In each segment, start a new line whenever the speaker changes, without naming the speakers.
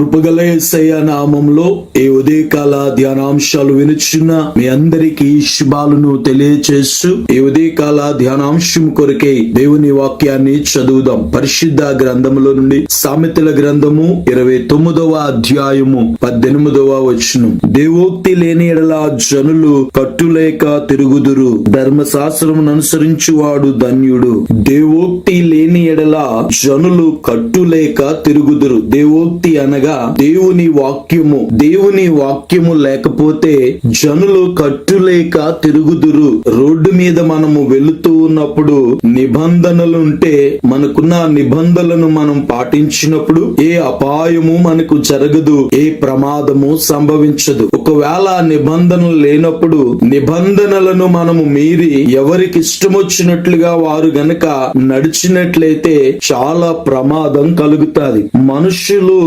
కృపగల ఏసయ్య నామంలో ఈ ఉదయకాల ధ్యానాంశాలు వినుచున్న మీ అందరికీ శుభాలను తెలియచేస్తూ ఈ ఉదయకాల ధ్యానాంశం కొరకే దేవుని వాక్యాన్ని చదువుదాం. పరిశుద్ధ గ్రంథములో నుండి సామెతల గ్రంథము ఇరవై తొమ్మిదవ అధ్యాయము పద్దెనిమిదవ వచనం. దేవోక్తి లేని ఎడల జనులు కట్టులేక తిరుగుదురు. ధర్మశాస్త్రమును అనుసరించువాడు ధన్యుడు. దేవోక్తి లేని ఎడల జనులు కట్టులేక తిరుగుదురు. దేవోక్తి అనగా దేవుని వాక్యము దేవుని వాక్యము లేకపోతే జనులు కట్టులేక తిరుగుదురు. రోడ్డు మీద మనము వెళుతూ ఉన్నప్పుడు నిబంధనలుంటే మనకున్న నిబంధనలను మనం పాటించినప్పుడు ఏ అపాయము మనకు జరగదు ఏ ప్రమాదము సంభవించదు. ఒకవేళ నిబంధనలు లేనప్పుడు నిబంధనలను మనము మీరి ఎవరికి ఇష్టం వచ్చినట్లుగా వారు గనక నడిచినట్లయితే చాలా ప్రమాదం కలుగుతాది. మనుషులు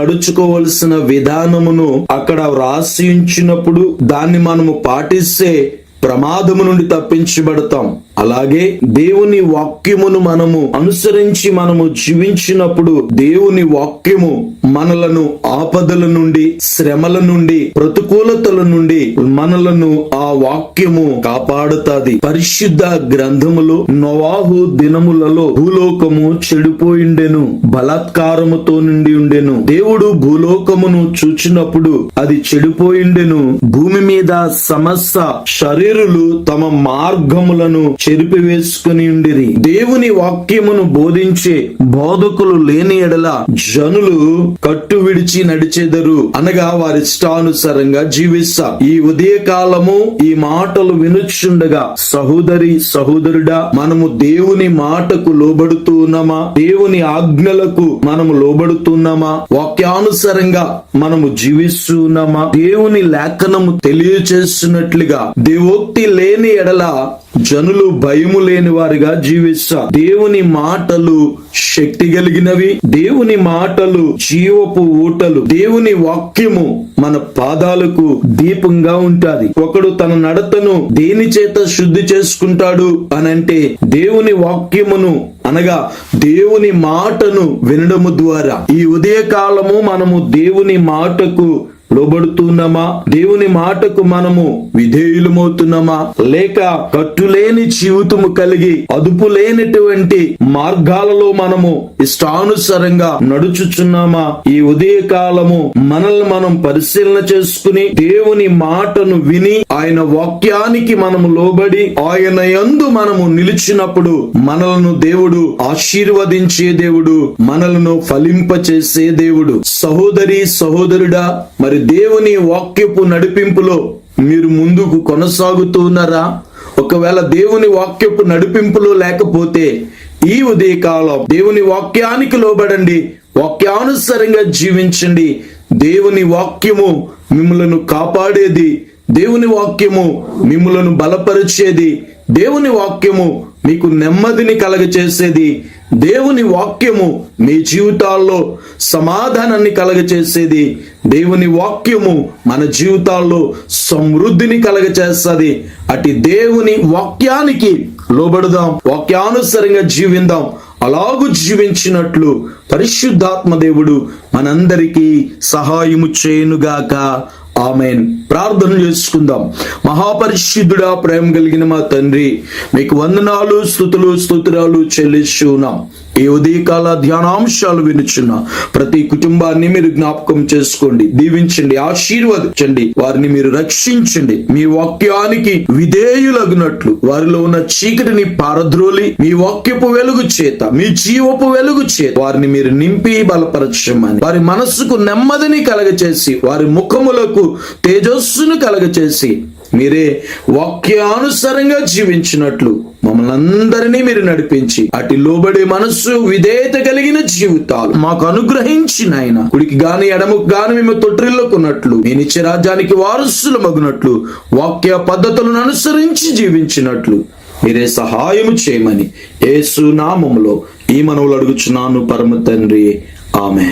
నడుచుకోవలసిన విధానమును అక్కడ వ్రాసి ఉంచినప్పుడు దాన్ని మనము పాటిస్తే ప్రమాదము నుండి తప్పించబడతాం. అలాగే దేవుని వాక్యమును మనము అనుసరించి మనము జీవించినప్పుడు దేవుని వాక్యము మనలను ఆపదల నుండి శ్రమల నుండి ప్రతికూలతల నుండి మనలను ఆ వాక్యము కాపాడుతాది. పరిశుద్ధ గ్రంథములు నవాహు దినములలో భూలోకము చెడిపోయిండెను బలాత్కారముతో నుండి ఉండెను. దేవుడు భూలోకమును చూచినప్పుడు అది చెడిపోయిండెను. భూమి మీద సమస్త శరీరులు తమ మార్గములను చెరిపివేసుకుని ఉండిరి. దేవుని వాక్యమును బోధించే బోధకులు లేని ఎడల జనులు కట్టు విడిచి నడిచెదరు. అనగా వారి ఇష్టానుసారంగా జీవిస్తా. ఈ ఉదయ కాలము ఈ మాటలు వినుచుండగా సహోదరి సహోదరుడా మనము దేవుని మాటకు లోబడుతున్నామా దేవుని ఆజ్ఞలకు మనము లోబడుతున్నామా? వాక్యానుసారంగా మనము జీవిస్తున్నామా దేవుని లేఖనము తెలియచేస్తున్నట్లుగా భక్తి లేని ఎడల జనులు భయము లేని వారిగా జీవిస్తా. దేవుని మాటలు శక్తి కలిగినవి దేవుని మాటలు జీవపు ఊటలు. దేవుని వాక్యము మన పాదాలకు దీపంగా ఉంటాది. ఒకడు తన నడతను దేని చేత శుద్ధి చేసుకుంటాడు అనంటే దేవుని వాక్యమును అనగా దేవుని మాటను వినడము ద్వారా. ఈ ఉదయ కాలము మనము దేవుని మాటకు లోబడుతున్నామా? దేవుని మాటకు మనము విధేయులమవుతున్నామా? లేక కట్టులేని జీవితము కలిగి అదుపు లేనటువంటి మార్గాలలో మనము ఇష్టానుసారంగా నడుచుచున్నామా? ఈ ఉదయ కాలము మనల్ని మనం పరిశీలన చేసుకుని దేవుని మాటను విని ఆయన వాక్యానికి మనము లోబడి ఆయన యందు మనము నిలిచినప్పుడు మనలను దేవుడు ఆశీర్వదించే దేవుడు మనలను ఫలింపచేసే దేవుడు. సహోదరి సహోదరుడా మరి దేవుని వాక్యపు నడిపింపులో మీరు ముందుకు కొనసాగుతున్నారా ఒకవేళ దేవుని వాక్యపు నడిపింపులో లేకపోతే ఈ ఉదయకాలం దేవుని వాక్యానికి లోబడండి. వాక్యానుసారంగా జీవించండి. దేవుని వాక్యము మిమ్మలను కాపాడేది. దేవుని వాక్యము మిమ్మలను బలపరిచేది. దేవుని వాక్యము మీకు నెమ్మదిని కలగచేసేది దేవుని వాక్యము. మీ జీవితాల్లో సమాధానాన్ని కలగచేసేది దేవుని వాక్యము. మన జీవితాల్లో సమృద్ధిని కలగచేస్తుంది. అటు దేవుని వాక్యానికి లోబడుదాం. వాక్యానుసరంగా జీవిందాం. అలాగు జీవించినట్లు పరిశుద్ధాత్మ దేవుడు మనందరికీ సహాయము చేయునుగాక. ఆమెన్. ప్రార్థన చేసుకుందాం. మహాపరిశుద్ధుడా ప్రేమ కలిగిన మా తండ్రి మీకు వందనాలు స్థుతులు స్తోత్రాలు చెల్లిస్తున్నాం. ఈ ఉదయకాల ధ్యానాంశాలు వినుచున్న ప్రతి కుటుంబాన్ని మీరు జ్ఞాపకం చేసుకోండి దీవించండి ఆశీర్వదించండి వారిని మీరు రక్షించండి. మీ వాక్యానికి విధేయులగినట్లు వారిలో ఉన్న చీకటిని పారద్రోలి మీ వాక్యపు వెలుగు చేత మీ జీవపు వెలుగు చేత వారిని మీరు నింపి బలపరచమని వారి మనస్సుకు నెమ్మదిని కలగచేసి వారి ముఖములకు తేజస్సును కలగచేసి మీరే వాక్యానుసారంగా జీవించినట్లు మమ్మల్ని అందరినీ మీరు నడిపించి అటు లోబడే మనస్సు విధేయత కలిగిన జీవితాలు మాకు అనుగ్రహించిన ఆయన. కుడికి గాని ఎడముకు గాని మేము తొట్టిల్లుకున్నట్లు మీ నిత్య రాజ్యానికి వారసులు మగునట్లు వాక్య పద్ధతులను అనుసరించి జీవించినట్లు మీరే సహాయము చేయమని ఏసు నామములో ఈ మనవులు అడుగుచున్నాను పరమ తండ్రి. ఆమె